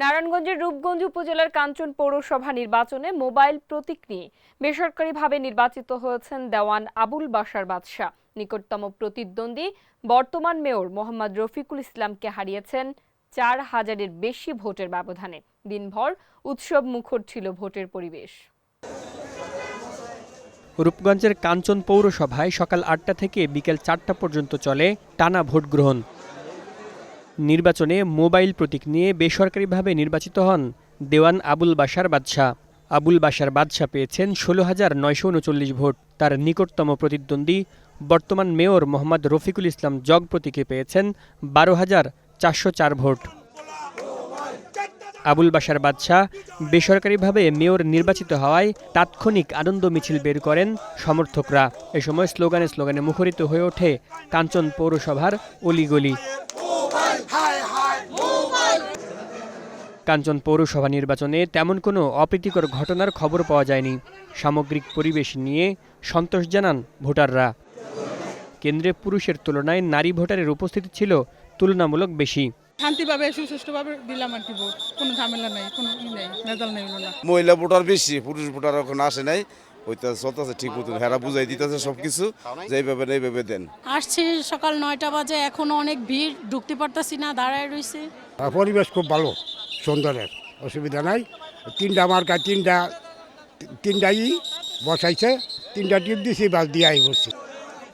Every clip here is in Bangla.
নারায়ণগঞ্জের রূপগঞ্জ উপজেলার কাঞ্চন পৌরসভা নির্বাচনে মোবাইল প্রতীক নিয়ে বেসরকারিভাবে নির্বাচিত হয়েছেন দেওয়ান আবুল বাশার বাদশাহ। নিকটতম প্রতিদ্বন্দ্বী বর্তমান মেয়র মোহাম্মদ রফিকুল ইসলামকে হারিয়েছেন চার হাজারের বেশি ভোটের ব্যবধানে। দিনভর উৎসব মুখর ছিল ভোটের পরিবেশ। রূপগঞ্জের কাঞ্চন পৌরসভায় সকাল আটটা থেকে বিকেল চারটা পর্যন্ত চলে টানা ভোট গ্রহণ নির্বাচনে মোবাইল প্রতীক নিয়ে বেসরকারিভাবে নির্বাচিত হন দেওয়ান আবুল বাশার বাদশাহ। আবুল বাশার বাদশাহ পেয়েছেন ষোলো হাজার নয়শো উনচল্লিশ ভোট। তার নিকটতম প্রতিদ্বন্দ্বী বর্তমান মেয়র মোহাম্মদ রফিকুল ইসলাম জগ প্রতীকে পেয়েছেন বারো হাজার চারশো চার ভোট। আবুল বাশার বাদশাহ বেসরকারিভাবে মেয়র নির্বাচিত হওয়ায় তাৎক্ষণিক আনন্দ মিছিল বের করেন সমর্থকরা। এ সময় স্লোগানে স্লোগানে মুখরিত হয়ে ওঠে কাঞ্চন পৌরসভার অলিগলি। কাঞ্চন পৌরসভা নির্বাচনে তেমন কোনো অপ্রীতিকর ঘটনার খবর পাওয়া যায়নি। সামগ্রিক পরিবেশ নিয়ে সন্তোষ জানান ভোটাররা। কেন্দ্রে পুরুষের তুলনায় নারী ভোটারের উপস্থিতি ছিল তুলনামূলক বেশি। শান্তিভাবে সুষ্ঠুভাবে দিলাম আর কি ভোট। কোনো ঝামেলা নেই কোনো ই নেই মেজাল নেই না মহিলা ভোটার বেশি পুরুষ ভোটার এখন আসে নাই। ওইটা চলতেছে ঠিক মতন। হেরা বুঝাই দিতেছে সব কিছু যেইভাবে এইভাবে দেন। আসছি সকাল নয়টা বাজে এখনও অনেক ভিড় ঢুকতে পারতাছি না দাঁড়ায় রয়েছে আর পরিবেশ খুব ভালো। সুন্দরের অসুবিধা নাই। তিনটা মার্কায় তিনটা তিনটা ই বসাইছে, তিনটা টিপ দিছি বাস দিয়ে আই বসছি।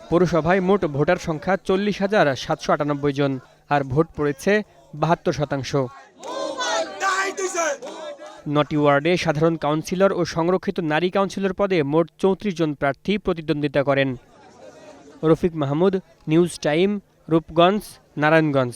পৌরসভায় মোট ভোটার সংখ্যা চল্লিশ হাজার সাতশো আটানব্বই জন, আর ভোট পড়েছে বাহাত্তর শতাংশ। নটি ওয়ার্ডে সাধারণ কাউন্সিলর ও সংরক্ষিত নারী কাউন্সিলর পদে মোট চৌত্রিশ জন প্রার্থী প্রতিদ্বন্দ্বিতা করেন। Rafiq Mahmud, News Time, Rupganj, Narayanganj.